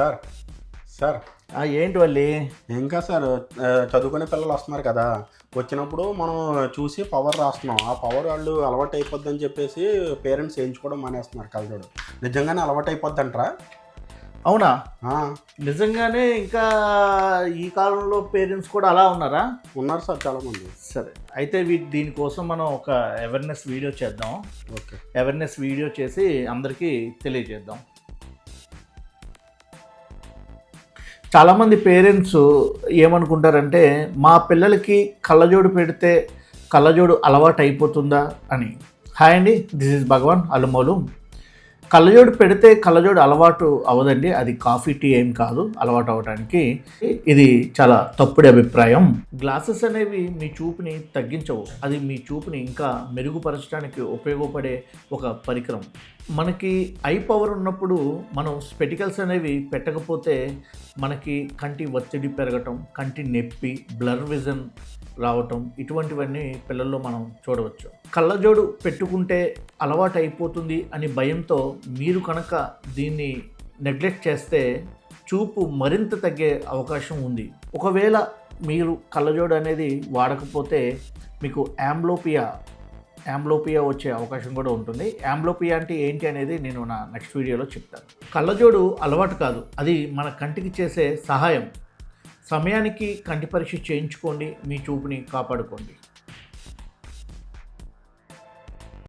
Sir sir. ఏంటి వల్లి? ఇంకా sir చదువుకునే పిల్లలు వస్తున్నారు కదా. వచ్చినప్పుడు మనం చూసి పవర్ రాస్తున్నాం. ఆ పవర్ వాళ్ళు అలవాటు అయిపోద్ది అని చెప్పేసి పేరెంట్స్ వేయించుకోవడం మానేస్తున్నారు కలజోడు నిజంగానే అలవాటు అయిపోద్ది అంటారా అవునా నిజంగానే ఇంకా ఈ కాలంలో పేరెంట్స్ కూడా అలా ఉన్నారా? ఉన్నారు సార్ చాలామంది. సరే అయితే వీ దీనికోసం మనం ఒక అవేర్నెస్ వీడియో చేద్దాం. ఓకే. అవేర్నెస్ వీడియో చేసి అందరికీ తెలియజేద్దాం. చాలామంది పేరెంట్స్ ఏమనుకుంటారంటే మా పిల్లలకి కళ్ళజోడు పెడితే కళ్ళజోడు అలవాటు అయిపోతుందా అని. హాయ్ అండి దిస్ ఇస్ భగవాన్ అలుమోలు. కళ్ళజోడు పెడితే కళ్ళజోడు అలవాటు అవ్వదండి. అది కాఫీ టీ ఏం కాదు. అలవాటు అవ్వడానికి ఇది చాలా తప్పుడు అభిప్రాయం. గ్లాసెస్ అనేవి మీ చూపుని తగ్గించవు. అది మీ చూపుని ఇంకా మెరుగుపరచడానికి ఉపయోగపడే ఒక పరికరం. మనకి ఐ పవర్ ఉన్నప్పుడు మనం స్పెటికల్స్ అనేవి పెట్టకపోతే మనకి కంటి ఒత్తిడి పెరగటం కంటి నొప్పి బ్లర్ విజన్ రావటం ఇటువంటివన్నీ పిల్లల్లో మనం చూడవచ్చు. కళ్ళజోడు పెట్టుకుంటే అలవాటు అయిపోతుంది అని భయంతో మీరు కనుక దీన్ని నెగ్లెక్ట్ చేస్తే చూపు మరింత తగ్గే అవకాశం ఉంది. ఒకవేళ మీరు కళ్ళజోడు అనేది వాడకపోతే మీకు యాంబ్లోపియా యాంబ్లోపియా వచ్చే అవకాశం కూడా ఉంటుంది. యాంబ్లోపియా అంటే ఏంటి అనేది నేను నా నెక్స్ట్ వీడియోలో చెప్తాను. కళ్ళజోడు అలవాటు కాదు. అది మన కంటికి చేసే సహాయం. సమయానికి కంటి పరీక్ష చేయించుకోండి మీ చూపుని కాపాడుకోండి.